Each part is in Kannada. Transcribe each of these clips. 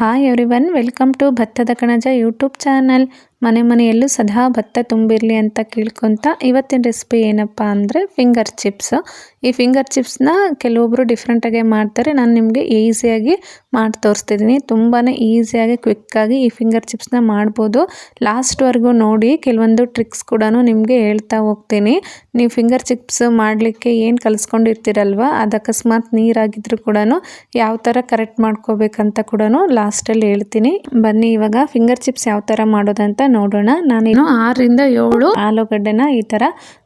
ಹಾಯ್ ಎವ್ರಿವನ್ ವೆಲ್ಕಮ್ ಟು ಭತ್ತದ ಕಣಜ ಯೂಟ್ಯೂಬ್ ಚಾನಲ್ ಮನೆ ಮನೆಯಲ್ಲೂ ಸದಾ ಭತ್ತ ತುಂಬಿರಲಿ ಅಂತ ಕೇಳ್ಕೊತ ಇವತ್ತಿನ ರೆಸಿಪಿ ಏನಪ್ಪ ಅಂದರೆ ಫಿಂಗರ್ ಚಿಪ್ಸ್ ಈ ಫಿಂಗರ್ ಚಿಪ್ಸ್ನ ಕೆಲವೊಬ್ಬರು ಡಿಫ್ರೆಂಟಾಗೆ ಮಾಡ್ತಾರೆ. ನಾನು ನಿಮಗೆ ಈಸಿಯಾಗಿ ಮಾಡಿ ತೋರಿಸ್ತಿದ್ದೀನಿ ತುಂಬಾ ಈಸಿಯಾಗಿ ಕ್ವಿಕ್ಕಾಗಿ ಈ ಫಿಂಗರ್ ಚಿಪ್ಸ್ನ ಮಾಡ್ಬೋದು. ಲಾಸ್ಟ್ವರೆಗೂ ನೋಡಿ ಕೆಲವೊಂದು ಟ್ರಿಕ್ಸ್ ಕೂಡ ನಿಮಗೆ ಹೇಳ್ತಾ ಹೋಗ್ತೀನಿ. ನೀವು ಫಿಂಗರ್ ಚಿಪ್ಸ್ ಮಾಡಲಿಕ್ಕೆ ಏನು ಕಲಿಸ್ಕೊಂಡಿರ್ತೀರಲ್ವ? ಅದು ಅಕಸ್ಮಾತ್ ನೀರಾಗಿದ್ದರೂ ಕೂಡ ಯಾವ ಥರ ಕರೆಕ್ಟ್ ಮಾಡ್ಕೋಬೇಕಂತ ಕೂಡ ಲಾಸ್ಟಲ್ಲಿ ಹೇಳ್ತೀನಿ. ಬನ್ನಿ ಇವಾಗ ಫಿಂಗರ್ ಚಿಪ್ಸ್ ಯಾವ ಥರ ಮಾಡೋದಂತ ನೋಡೋಣ. ನಾನೇನು ಆರರಿಂದ ಏಳು ಆಲೂಗಡ್ಡೆನ ಈ ಥರ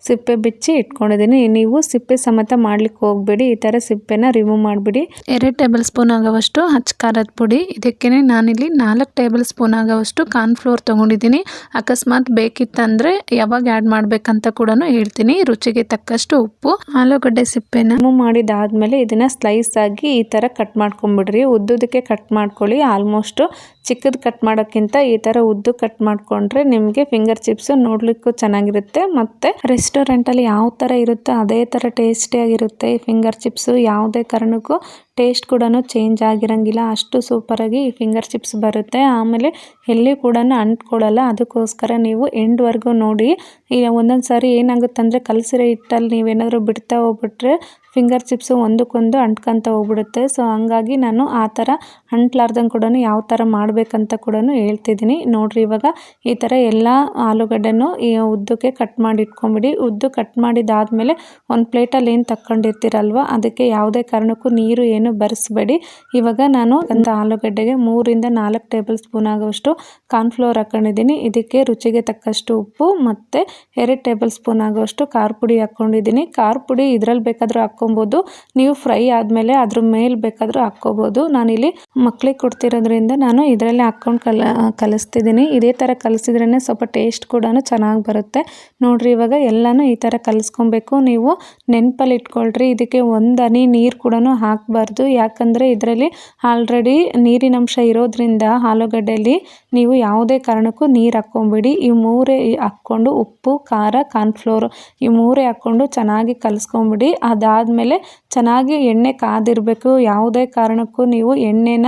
ಸಿಪ್ಪೆ ಬಿಚ್ಚಿ ಇಟ್ಕೊಂಡಿದ್ದೀನಿ. ನೀವು ಸಿಪ್ಪೆ ಸಮೇತ ಮಾಡ್ಲಿಕ್ಕೆ ಹೋಗ್ಬೇಡಿ. ಈ ಥರ ಸಿಪ್ಪೆನ ರಿಮೂವ್ ಮಾಡಿಬಿಡಿ. ಎರಡು ಟೇಬಲ್ ಸ್ಪೂನ್ ಆಗೋವಷ್ಟು ಹಚ್ಚ ಖಾರದ ಪುಡಿ. ಇದಕ್ಕೆ ನಾನಿಲ್ಲಿ ನಾಲ್ಕು ಟೇಬಲ್ ಸ್ಪೂನ್ ಆಗೋವಷ್ಟು ಕಾರ್ನ್ಫ್ಲೋರ್ ತೊಗೊಂಡಿದ್ದೀನಿ. ಅಕಸ್ಮಾತ್ ಬೇಕಿತ್ತಂದರೆ ಯಾವಾಗ ಆ್ಯಡ್ ಮಾಡಬೇಕಂತ ಕೂಡ ಹೇಳ್ತೀನಿ. ರುಚಿಗೆ ತಕ್ಕಷ್ಟು ಉಪ್ಪು. ಆಲೂಗಡ್ಡೆ ಸಿಪ್ಪೆನ ರಿಮೂವ್ ಮಾಡಿದಾದ್ಮೇಲೆ ಇದನ್ನ ಸ್ಲೈಸ್ ಆಗಿ ಈ ಥರ ಕಟ್ ಮಾಡ್ಕೊಂಬಿಡ್ರಿ ಉದ್ದುದಕ್ಕೆ ಕಟ್ ಮಾಡ್ಕೊಳ್ಳಿ. ಆಲ್ಮೋಸ್ಟ್ ಚಿಕ್ಕದು ಕಟ್ ಮಾಡೋಕ್ಕಿಂತ ಈ ಥರ ಉದ್ದು ಕಟ್ ಮಾಡ್ಕೊಂಡ್ರೆ ನಿಮಗೆ ಫಿಂಗರ್ ಚಿಪ್ಸ್ ನೋಡ್ಲಿಕ್ಕೂ ಚೆನ್ನಾಗಿರುತ್ತೆ. ಮತ್ತು ರೆಸ್ಟೋರೆಂಟಲ್ಲಿ ಯಾವ ಥರ ಇರುತ್ತೋ ಅದೇ ಥರ ಟೇಸ್ಟಿಯಾಗಿರುತ್ತೆ ಈ ಫಿಂಗರ್ ಚಿಪ್ಸು ಯಾವುದೇ ಕಾರಣಕ್ಕೂ. ಟೇಸ್ಟ್ ಕೂಡ ಚೇಂಜ್ ಆಗಿರಂಗಿಲ್ಲ. ಅಷ್ಟು ಸೂಪರಾಗಿ ಈ ಫಿಂಗರ್ ಚಿಪ್ಸ್ ಬರುತ್ತೆ. ಆಮೇಲೆ ಎಲ್ಲಿ ಕೂಡ ಅಂಟ್ಕೊಳ್ಳಲ್ಲ. ಅದಕ್ಕೋಸ್ಕರ ನೀವು ಎಂಡ್ವರೆಗೂ ನೋಡಿ. ಈಗ ಒಂದೊಂದು ಸಾರಿ ಏನಾಗುತ್ತೆ ಅಂದರೆ ಕಲಸಿರೋ ಹಿಟ್ಟಲ್ಲಿ ನೀವೇನಾದರೂ ಬಿಡ್ತಾ ಹೋಗ್ಬಿಟ್ರೆ ಫಿಂಗರ್ ಚಿಪ್ಸು ಒಂದಕ್ಕೊಂದು ಅಂಟ್ಕೊಂತ ಹೋಗ್ಬಿಡುತ್ತೆ. ಸೊ ಹಂಗಾಗಿ ನಾನು ಆ ಥರ ಅಂಟ್ಲಾರ್ದಂಗೆ ಕೂಡ ಯಾವ ಥರ ಮಾಡಬೇಕಂತ ಕೂಡ ಹೇಳ್ತಿದ್ದೀನಿ. ನೋಡಿರಿ ಇವಾಗ ಈ ಥರ ಎಲ್ಲ ಆಲೂಗಡ್ಡೆನೂ ಈ ಉದ್ದಕ್ಕೆ ಕಟ್ ಮಾಡಿ ಇಟ್ಕೊಂಬಿಡಿ. ಉದ್ದು ಕಟ್ ಮಾಡಿದಾದಮೇಲೆ ಒಂದು ಪ್ಲೇಟಲ್ಲಿ ಏನು ತಕ್ಕೊಂಡಿರ್ತೀರಲ್ವ? ಅದಕ್ಕೆ ಯಾವುದೇ ಕಾರಣಕ್ಕೂ ನೀರು ಏನು ಬರೆಸ್ಬೇಡಿ. ಇವಾಗ ನಾನು ಒಂದು ಆಲೂಗಡ್ಡೆಗೆ ಮೂರಿಂದ ನಾಲ್ಕು ಟೇಬಲ್ ಸ್ಪೂನ್ ಆಗುವಷ್ಟು ಕಾರ್ನ್ಫ್ಲೋರ್ ಹಾಕ್ಕೊಂಡಿದ್ದೀನಿ ಇದಕ್ಕೆ ರುಚಿಗೆ ತಕ್ಕಷ್ಟು ಉಪ್ಪು ಮತ್ತು ಎರಡು ಟೇಬಲ್ ಸ್ಪೂನ್ ಆಗುವಷ್ಟು ಖಾರ ಪುಡಿ ಹಾಕ್ಕೊಂಡಿದ್ದೀನಿ ಖಾರ ಪುಡಿ ಇದ್ರಲ್ಲಿ ಬೇಕಾದರೂ ಹಾಕ್ಕೊಬೋದು. ನೀವು ಫ್ರೈ ಆದಮೇಲೆ ಅದ್ರ ಮೇಲೆ ಬೇಕಾದರೂ ಹಾಕ್ಕೋಬೋದು. ನಾನಿಲ್ಲಿ ಮಕ್ಕಳಿಗೆ ಕೊಡ್ತಿರೋದ್ರಿಂದ ನಾನು ಇದರಲ್ಲಿ ಹಾಕ್ಕೊಂಡು ಕಲ, ಕಲಿಸ್ತಿದ್ದೀನಿ. ಇದೇ ಥರ ಕಲಿಸಿದ್ರೇ ಸ್ವಲ್ಪ ಟೇಸ್ಟ್ ಕೂಡ ಚೆನ್ನಾಗಿ ಬರುತ್ತೆ. ನೋಡ್ರಿ ಇವಾಗ ಎಲ್ಲನೂ ಈ ಥರ ಕಲಿಸ್ಕೊಬೇಕು. ನೀವು ನೆನಪಲ್ಲಿ ಇಟ್ಕೊಳ್ರಿ. ಇದಕ್ಕೆ ಒಂದು ಹನಿ ನೀರು ಕೂಡ ಹಾಕಬಾರ್ದು. ಯಾಕಂದರೆ ಇದರಲ್ಲಿ ಆಲ್ರೆಡಿ ನೀರಿನಂಶ ಇರೋದ್ರಿಂದ ಆಲೂಗಡ್ಡೆಯಲ್ಲಿ ನೀವು ಯಾವುದೇ ಕಾರಣಕ್ಕೂ ನೀರು ಹಾಕ್ಕೊಂಬಿಡಿ. ಈ ಮೂರೇ ಹಾಕ್ಕೊಂಡು ಉಪ್ಪು, ಖಾರ ಕಾರ್ನ್ಫ್ಲೋರು ಈ ಮೂರೇ ಹಾಕ್ಕೊಂಡು ಚೆನ್ನಾಗಿ ಕಲಿಸ್ಕೊಂಬಿಡಿ. ಅದಾದಮೇಲೆ ಚೆನ್ನಾಗಿ ಎಣ್ಣೆ ಕಾದಿರಬೇಕು. ಯಾವುದೇ ಕಾರಣಕ್ಕೂ ನೀವು ಎಣ್ಣೆನ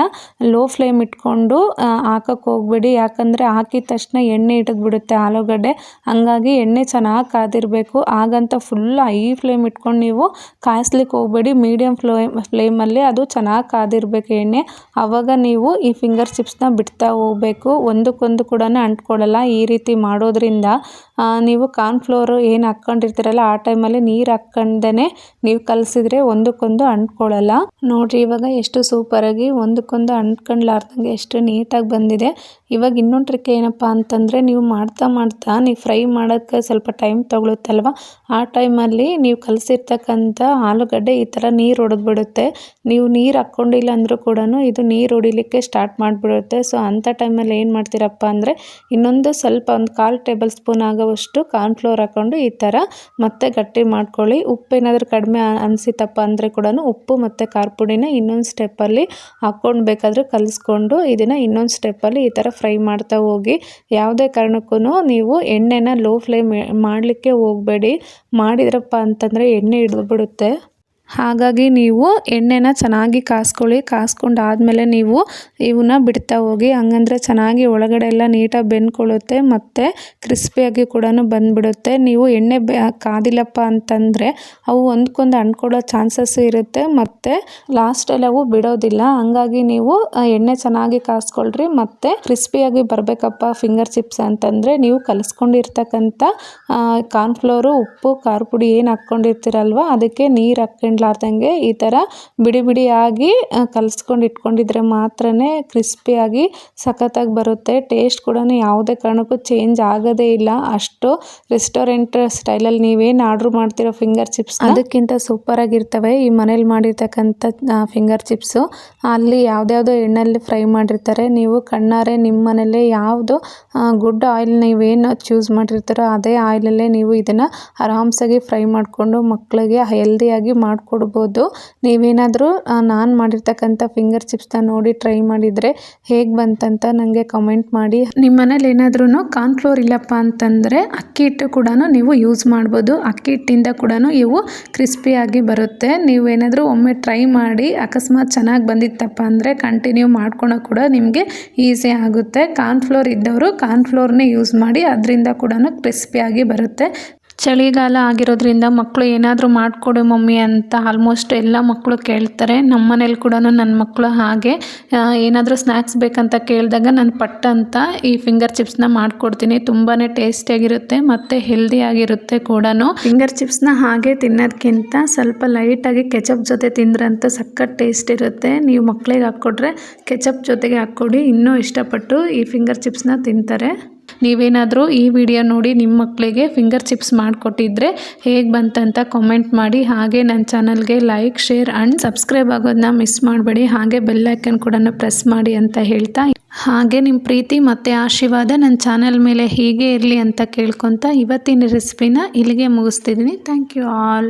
ಲೋ ಫ್ಲೇಮ್ ಇಟ್ಕೊಂಡು ಹಾಕಕ್ಕೆ ಹೋಗ್ಬೇಡಿ. ಯಾಕಂದರೆ ಹಾಕಿದ ತಕ್ಷಣ ಎಣ್ಣೆ ಬಿಡುತ್ತೆ ಆಲೂಗಡ್ಡೆ. ಹಂಗಾಗಿ ಎಣ್ಣೆ ಚೆನ್ನಾಗಿ ಕಾದಿರಬೇಕು. ಹಾಗಂತ ಫುಲ್ ಹೈ ಫ್ಲೇಮ್ ಇಟ್ಕೊಂಡು ನೀವು ಕಾಯಿಸ್ಲಿಕ್ಕೆ ಹೋಗ್ಬೇಡಿ. ಮೀಡಿಯಮ್ ಫ್ಲೇಮ್ ಫ್ಲೇಮಲ್ಲಿ ಅದು ಚೆನ್ನಾಗಿ ಕಾದಿರಬೇಕು ಎಣ್ಣೆ. ಆವಾಗ ನೀವು ಈ ಫಿಂಗರ್ ಚಿಪ್ಸ್ನ ಬಿಡ್ತಾ ಹೋಗಬೇಕು. ಒಂದಕ್ಕೊಂದು ಕೂಡ ಅಂಟ್ಕೊಳ್ಳಲ್ಲ. ಈ ರೀತಿ ಮಾಡೋದ್ರಿಂದ ನೀವು ಕಾರ್ನ್ಫ್ಲೋರು ಏನು ಹಾಕ್ಕೊಂಡಿರ್ತೀರಲ್ಲ, ಆ ಟೈಮಲ್ಲಿ ನೀರು ಹಾಕ್ಕೊಂಡೇ ನೀವು ಕಲಸಿದ್ರೆ ಒಂದಕ್ಕೊಂದು ಅಂಟ್ಕೊಳ್ಳಲ್ಲ. ನೋಡ್ರಿ, ಇವಾಗ ಎಷ್ಟು ಸೂಪರಾಗಿ ಒಂದಕ್ಕೊಂದು ಅಂಟ್ಕೊಂಡ್ಲಾರ್ದಂಗೆ ಎಷ್ಟು ನೀಟಾಗಿ ಬಂದಿದೆ. ಇವಾಗ ಇನ್ನೊಂದು ಟ್ರಿಕ್ ಏನಪ್ಪ ಅಂತಂದರೆ, ನೀವು ಮಾಡ್ತಾ ಮಾಡ್ತಾ ನೀವು ಫ್ರೈ ಮಾಡೋಕ್ಕೆ ಸ್ವಲ್ಪ ಟೈಮ್ ತೊಗೊಳುತ್ತಲ್ವ? ಆ ಟೈಮಲ್ಲಿ ನೀವು ಕಲಸಿರ್ತಕ್ಕಂಥ ಆಲೂಗಡ್ಡೆ ಈ ಥರ ನೀರು ಹೊಡೆದ್ಬಿಡುತ್ತೆ ನೀವು ನೀರು ಹಾಕ್ಕೊಂಡಿಲ್ಲ ಅಂದರೂ ಕೂಡ ಇದು ನೀರು ಹೊಡಿಲಿಕ್ಕೆ ಸ್ಟಾರ್ಟ್ ಮಾಡಿಬಿಡುತ್ತೆ. ಸೊ ಅಂಥ ಟೈಮಲ್ಲಿ ಏನು ಮಾಡ್ತೀರಪ್ಪ ಅಂದರೆ, ಇನ್ನೊಂದು ಸ್ವಲ್ಪ ಒಂದು ಕಾಲು ಟೇಬಲ್ ಸ್ಪೂನ್ ಆಗೋವಷ್ಟು ಕಾರ್ನ್ಫ್ಲೋರ್ ಹಾಕ್ಕೊಂಡು ಈ ಥರ ಮತ್ತೆ ಗಟ್ಟಿ ಮಾಡ್ಕೊಳ್ಳಿ. ಉಪ್ಪು ಏನಾದರೂ ಕಡಿಮೆ ಅನಿಸಿತಪ್ಪ ಅಂದರೆ ಕೂಡ ಉಪ್ಪು ಮತ್ತು ಖಾರ ಪುಡಿನ ಇನ್ನೊಂದು ಸ್ಟೆಪ್ಪಲ್ಲಿ ಹಾಕ್ಕೊಂಡು ಬೇಕಾದರೆ ಕಲಿಸ್ಕೊಂಡು ಇದನ್ನು ಇನ್ನೊಂದು ಸ್ಟೆಪ್ಪಲ್ಲಿ ಈ ಥರ ಫ್ರೈ ಮಾಡ್ತಾ ಹೋಗಿ. ಯಾವುದೇ ಕಾರಣಕ್ಕೂ ನೀವು ಎಣ್ಣೆನ ಲೋ ಫ್ಲೇಮ್ ಮಾಡಲಿಕ್ಕೆ ಹೋಗಬೇಡಿ. ಮಾಡಿದ್ರಪ್ಪ ಅಂತಂದರೆ ಎಣ್ಣೆ ಹಿಡಿದ್ಬಿಡುತ್ತೆ. ಹಾಗಾಗಿ ನೀವು ಎಣ್ಣೆನ ಚೆನ್ನಾಗಿ ಕಾಸ್ಕೊಳ್ಳಿ. ಕಾಸ್ಕೊಂಡಾದಮೇಲೆ ನೀವು ಇವನ್ನ ಬಿಡ್ತಾ ಹೋಗಿ. ಹಂಗಂದ್ರೆ ಚೆನ್ನಾಗಿ ಒಳಗಡೆ ಎಲ್ಲ ನೀಟಾಗಿ ಬೆಂದ್ಕೊಳ್ಳುತ್ತೆ ಮತ್ತು ಕ್ರಿಸ್ಪಿಯಾಗಿ ಕೂಡ ಬಂದುಬಿಡುತ್ತೆ. ನೀವು ಎಣ್ಣೆ ಬೆ, ಕಾದಿಲ್ಲಪ್ಪ ಅಂತಂದರೆ ಅವು ಒಂದ್ಕೊಂದು ಅಂಟ್ಕೊಳ್ಳೋ ಚಾನ್ಸಸ್ ಇರುತ್ತೆ. ಮತ್ತು ಲಾಸ್ಟಲ್ಲಿ ಅವು ಬಿಡೋದಿಲ್ಲ. ಹಂಗಾಗಿ ನೀವು ಎಣ್ಣೆ ಚೆನ್ನಾಗಿ ಕಾಸ್ಕೊಳ್ರಿ. ಮತ್ತು ಕ್ರಿಸ್ಪಿಯಾಗಿ ಬರಬೇಕಪ್ಪ ಫಿಂಗರ್ ಚಿಪ್ಸ್ ಅಂತಂದರೆ ನೀವು ಕಲಿಸ್ಕೊಂಡಿರ್ತಕ್ಕಂಥ ಕಾರ್ನ್ಫ್ಲೋರು ಉಪ್ಪು, ಖಾರ ಪುಡಿ ಏನು ಹಾಕ್ಕೊಂಡಿರ್ತೀರಲ್ವ, ಅದಕ್ಕೆ ನೀರು ಹಾಕ್ಕೊಂಡು ಅಂಟ್ಲಾರ್ದಂಗೆ ಈ ಥರ ಬಿಡಿ ಬಿಡಿಯಾಗಿ ಕಲಿಸ್ಕೊಂಡು ಇಟ್ಕೊಂಡಿದ್ರೆ ಮಾತ್ರ ಕ್ರಿಸ್ಪಿಯಾಗಿ ಸಖತ್ತಾಗಿ ಬರುತ್ತೆ. ಟೇಸ್ಟ್ ಕೂಡ ಯಾವುದೇ ಕಾರಣಕ್ಕೂ ಚೇಂಜ್ ಆಗೋದೇ ಇಲ್ಲ. ಅಷ್ಟು ರೆಸ್ಟೋರೆಂಟ್ ಸ್ಟೈಲಲ್ಲಿ ನೀವೇನು ಆರ್ಡ್ರ್ ಮಾಡ್ತಿರೋ ಫಿಂಗರ್ ಚಿಪ್ಸ್ ಅದಕ್ಕಿಂತ ಸೂಪರಾಗಿರ್ತವೆ ಈ ಮನೇಲಿ ಮಾಡಿರ್ತಕ್ಕಂಥ ಫಿಂಗರ್ ಚಿಪ್ಸು. ಅಲ್ಲಿ ಯಾವುದ್ಯಾವುದೋ ಎಣ್ಣೆಯಲ್ಲಿ ಫ್ರೈ ಮಾಡಿರ್ತಾರೆ. ನೀವು ಕಣ್ಣಾರೆ ನಿಮ್ಮ ಮನೇಲೆ ಯಾವುದು ಗುಡ್ ಆಯಿಲ್ ನೀವೇನು ಚೂಸ್ ಮಾಡಿರ್ತಾರೋ ಅದೇ ಆಯಿಲಲ್ಲೇ ನೀವು ಇದನ್ನು ಆರಾಮ್ಸಾಗಿ ಫ್ರೈ ಮಾಡಿಕೊಂಡು ಮಕ್ಕಳಿಗೆ ಹೆಲ್ದಿಯಾಗಿ ಮಾಡಿ ಮಾಡಿಕೊಡ್ಬೋದು ನೀವೇನಾದರೂ ನಾನು ಮಾಡಿರ್ತಕ್ಕಂಥ ಫಿಂಗರ್ ಚಿಪ್ಸ್ನ ನೋಡಿ ಟ್ರೈ ಮಾಡಿದರೆ ಹೇಗೆ ಬಂತಂತ ನನಗೆ ಕಮೆಂಟ್ ಮಾಡಿ. ನಿಮ್ಮ ಮನೇಲಿ ಏನಾದ್ರೂ ಕಾರ್ನ್ಫ್ಲೋರ್ ಇಲ್ಲಪ್ಪ ಅಂತಂದರೆ ಅಕ್ಕಿ ಹಿಟ್ಟು ಕೂಡ ನೀವು ಯೂಸ್ ಮಾಡ್ಬೋದು. ಅಕ್ಕಿ ಹಿಟ್ಟಿಂದ ಕೂಡ ಇವು ಕ್ರಿಸ್ಪಿಯಾಗಿ ಬರುತ್ತೆ. ನೀವೇನಾದರೂ ಒಮ್ಮೆ ಟ್ರೈ ಮಾಡಿ ಅಕಸ್ಮಾತ್ ಚೆನ್ನಾಗಿ ಬಂದಿತ್ತಪ್ಪ ಅಂದರೆ ಕಂಟಿನ್ಯೂ ಮಾಡ್ಕೊಳೋ ಕೂಡ ನಿಮಗೆ ಈಸಿ ಆಗುತ್ತೆ. ಕಾರ್ನ್ಫ್ಲೋರ್ ಇದ್ದವರು ಕಾರ್ನ್ಫ್ಲೋರ್ನೇ ಯೂಸ್ ಮಾಡಿ, ಅದರಿಂದ ಕೂಡ ಕ್ರಿಸ್ಪಿಯಾಗಿ ಬರುತ್ತೆ. ಚಳಿಗಾಲ ಆಗಿರೋದ್ರಿಂದ ಮಕ್ಕಳು ಏನಾದರೂ ಮಾಡಿಕೊಡು ಮಮ್ಮಿ ಅಂತ ಆಲ್ಮೋಸ್ಟ್ ಎಲ್ಲ ಮಕ್ಕಳು ಕೇಳ್ತಾರೆ. ನಮ್ಮ ಮನೇಲಿ ಕೂಡ ನನ್ನ ಮಕ್ಕಳು ಹಾಗೆ. ಏನಾದರೂ ಸ್ನ್ಯಾಕ್ಸ್ ಬೇಕಂತ ಕೇಳಿದಾಗ ನಾನು ಪಟ್ ಅಂತ ಈ ಫಿಂಗರ್ ಚಿಪ್ಸ್ನ ಮಾಡಿಕೊಡ್ತೀನಿ. ತುಂಬಾ ಟೇಸ್ಟಿಯಾಗಿರುತ್ತೆ ಮತ್ತು ಹೆಲ್ದಿಯಾಗಿರುತ್ತೆ ಕೂಡ ಫಿಂಗರ್ ಚಿಪ್ಸ್ನ ಹಾಗೆ ತಿನ್ನೋದಕ್ಕಿಂತ ಸ್ವಲ್ಪ ಲೈಟಾಗಿ ಕೆಚಪ್ ಜೊತೆ ತಿಂದ್ರಂತ ಸಖತ್ ಟೇಸ್ಟ್ ಇರುತ್ತೆ. ನೀವು ಮಕ್ಕಳಿಗೆ ಹಾಕ್ಕೊಟ್ರೆ ಕೆಚಪ್ ಜೊತೆಗೆ ಹಾಕ್ಕೊಡಿ. ಇನ್ನೂ ಇಷ್ಟಪಟ್ಟು ಈ ಫಿಂಗರ್ ಚಿಪ್ಸ್ನ ತಿಂತಾರೆ. ನೀವೇನಾದರೂ ಈ ವಿಡಿಯೋ ನೋಡಿ ನಿಮ್ಮ ಮಕ್ಕಳಿಗೆ ಫಿಂಗರ್ ಚಿಪ್ಸ್ ಮಾಡಿಕೊಟ್ಟಿದ್ರೆ ಹೇಗೆ ಬಂತಂತ ಕಾಮೆಂಟ್ ಮಾಡಿ. ಹಾಗೆ ನನ್ನ ಚಾನಲ್ಗೆ ಲೈಕ್ ಶೇರ್ ಆ್ಯಂಡ್ ಸಬ್ಸ್ಕ್ರೈಬ್ ಆಗೋದನ್ನ ಮಿಸ್ ಮಾಡಬೇಡಿ. ಹಾಗೆ ಬೆಲ್ಲೈಕನ್ ಕೂಡ ಪ್ರೆಸ್ ಮಾಡಿ ಅಂತ ಹೇಳ್ತಾ ಹಾಗೆ ನಿಮ್ಮ ಪ್ರೀತಿ ಮತ್ತು ಆಶೀರ್ವಾದ ನನ್ನ ಚಾನಲ್ ಮೇಲೆ ಹೀಗೆ ಇರಲಿ ಅಂತ ಕೇಳ್ಕೊತ ಇವತ್ತಿನ ರೆಸಿಪಿನ ಇಲ್ಲಿಗೆ ಮುಗಿಸ್ತಿದ್ದೀನಿ ಥ್ಯಾಂಕ್ ಯು ಆಲ್